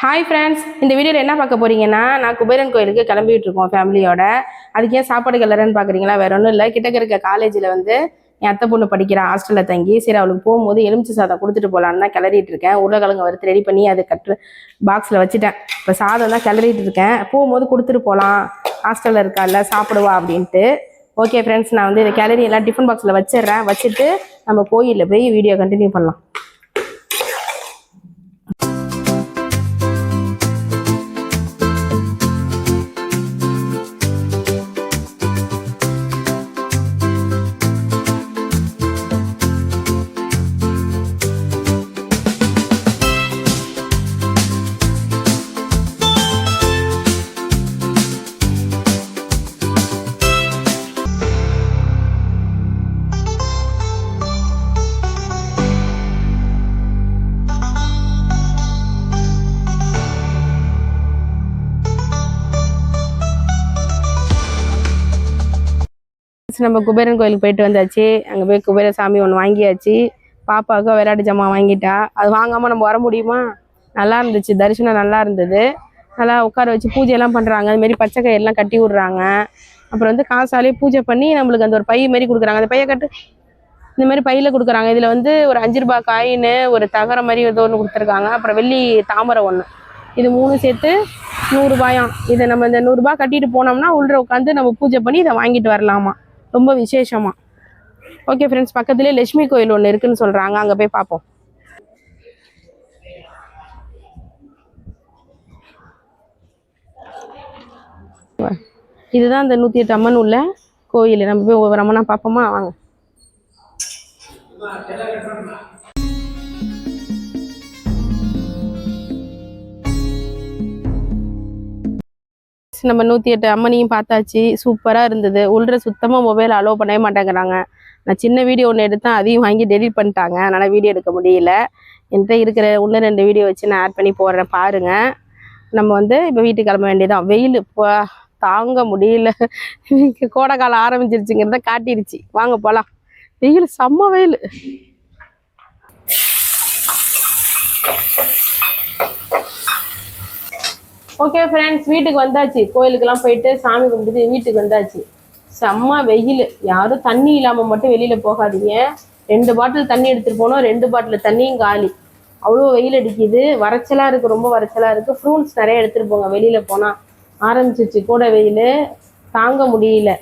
Hi friends இந்த வீடியோவில் என்ன பார்க்க போறீங்கன்னா நான் குபேரன் கோயிலுக்கு கிளம்பிட்டு இருக்கோம் ஃபேமிலியோட அதுக்கு ஏன் சாப்பாடு கலரன்னு பார்க்குறீங்களா? வேற ஒன்றும் இல்லை. கிட்டக்க இருக்க காலேஜில் வந்து என் அத்தை பொண்ணு படிக்கிற ஹாஸ்டலில் தங்கி. சரி அவளுக்கு போகும்போது எலுமிச்சை சாதம் கொடுத்துட்டு போகலான்னு தான் கிளறிட்டு இருக்கேன். உருளைக்கிழங்கு வறுத்து ரெடி பண்ணி அது கட்டு பாக்ஸில் வச்சுட்டேன். இப்போ சாதம் தான் கிளறிட்டு இருக்கேன். போகும்போது கொடுத்துட்டு போகலாம் ஹாஸ்டலில் இருக்கால சாப்பிடுவா அப்படின்ட்டு. ஓகே ஃப்ரெண்ட்ஸ் நான் வந்து இதை கிளறி எல்லாம் டிஃபன் பாக்ஸில் வச்சிடுறேன். வச்சுட்டு நம்ம கோயிலில் போய் வீடியோ கண்டினியூ பண்ணலாம். நம்ம குபேரன் கோயிலுக்கு போயிட்டு வந்தாச்சு. அங்கே போய் குபேர சாமி ஒன்று வாங்கியாச்சு. பாப்பாவுக்கு விளையாட்டு ஜாமான் வாங்கிட்டா. அது வாங்காமல் நம்ம வர முடியுமா? நல்லா இருந்துச்சு. தரிசனம் நல்லா இருந்தது. நல்லா உட்கார வச்சு பூஜையெல்லாம் பண்ணுறாங்க அதுமாரி பச்சை கயிறுலாம் கட்டி விட்றாங்க. அப்புறம் வந்து காசாலே பூஜை பண்ணி நம்மளுக்கு அந்த ஒரு பை மாரி கொடுக்குறாங்க. அந்த பையை கட்டு இந்த மாதிரி பையில கொடுக்குறாங்க. இதில் வந்து ஒரு அஞ்சு ரூபாய் காயின் ஒரு தகரம் மாதிரி ஏதோ ஒன்று கொடுத்துருக்காங்க. அப்புறம் வெள்ளி தாமரை ஒன்று இது மூணு சேர்த்து நூறுரூபாயாம் இதை நம்ம இந்த நூறுரூபா கட்டிட்டு போனோம்னா உள்ளே உட்காந்து நம்ம பூஜை பண்ணி இதை வாங்கிட்டு வரலாமா? ரொம்ப விசேஷமா. ஓகே ஃப்ரெண்ட்ஸ் பக்கத்துலேயே லட்சுமி கோயில் ஒன்று இருக்குன்னு சொல்கிறாங்க அங்கே போய் பார்ப்போம் இதுதான் இந்த நூற்றி எட்டு அம்மன் உள்ள கோயில். நம்ம போய் ஒவ்வொரு அம்மனாக பார்ப்போமா வாங்க. நம்ம நூற்றி எட்டு அம்மனையும் பார்த்தாச்சு. சூப்பராக இருந்தது. உள்ள சுத்தமாக மொபைல் அலோவ் பண்ணவே மாட்டேங்கிறாங்க. நான் சின்ன வீடியோ ஒன்று எடுத்தேன் அதையும் வாங்கி டெலிட் பண்ணிட்டாங்க. அதனால் வீடியோ எடுக்க முடியல. என்கிட்ட இருக்கிற ஒன்று ரெண்டு வீடியோ வச்சு நான் ஆட் பண்ணி போடுறேன். பாருங்கள் நம்ம வந்து இப்போ வீட்டுக்கு கிளம்ப வேண்டியதான் வெயில் இப்போ தாங்க முடியல. கோடை காலம் ஆரம்பிச்சிருச்சுங்கிறத காட்டிருச்சு. வாங்க போகலாம் வெயில் செம்ம வெயில். ஓகே ஃப்ரெண்ட்ஸ் வீட்டுக்கு வந்தாச்சு. கோயிலுக்கெல்லாம் போயிட்டு சாமி கும்பிட்டு வீட்டுக்கு வந்தாச்சு. செம்ம வெயில். யாரும் தண்ணி இல்லாமல் மட்டும் வெளியில் போகாதீங்க. ரெண்டு பாட்டில் தண்ணி எடுத்துகிட்டு போனோம். ரெண்டு பாட்டில் தண்ணியும் காலி. அவ்வளோ வெயில் அடிக்குது. வறட்சலாக இருக்குது ரொம்ப வறட்சலாக இருக்குது ஃப்ரூட்ஸ் நிறைய எடுத்துகிட்டு போங்க. வெளியில் போனால் ஆரம்பிச்சிச்சு கூட வெயில். தாங்க முடியல.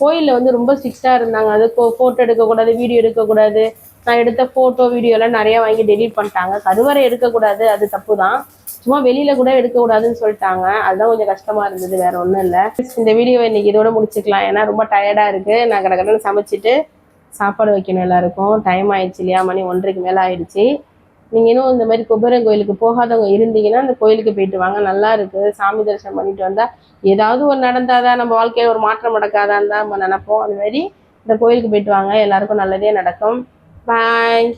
கோயிலில் வந்து ரொம்ப ஸ்ட்ரிக்டாக இருந்தாங்க. அது ஃபோட்டோ எடுக்கக்கூடாது வீடியோ எடுக்கக்கூடாது. நான் எடுத்த ஃபோட்டோ வீடியோலாம் நிறையா வாங்கி டெலீட் பண்ணிட்டாங்க. கருவறை எடுக்கக்கூடாது. அது தப்பு தான் சும்மா வெளியில கூட எடுக்கக்கூடாதுன்னு சொல்லிட்டாங்க. அதுதான் கொஞ்சம் கஷ்டமா இருந்தது வேற ஒன்றும் இல்லை. இந்த வீடியோவை இன்னைக்கு இதோட முடிச்சுக்கலாம். ஏன்னா ரொம்ப டயர்டாக இருக்கு. நான் கடற்கடன்னு சமைச்சிட்டு சாப்பாடு வைக்கணும் எல்லாருக்கும். டைம் ஆயிடுச்சு இல்லையா? மணி ஒன்றரைக்கு மேலே ஆயிடுச்சு. நீங்கள் இன்னும் இந்த மாதிரி குபேரன் கோயிலுக்கு போகாதவங்க இருந்தீங்கன்னா அந்த கோயிலுக்கு போயிட்டு வாங்க. நல்லா இருக்கு. சாமி தரிசனம் பண்ணிட்டு வந்தா ஏதாவது ஒரு நடந்தாதான் நம்ம வாழ்க்கையில் ஒரு மாற்றம் நடக்காதான் தான் நம்ம நினைப்போம். அந்த மாதிரி இந்த கோயிலுக்கு போயிட்டு வாங்க. எல்லாருக்கும் நல்லதே நடக்கும். பாய்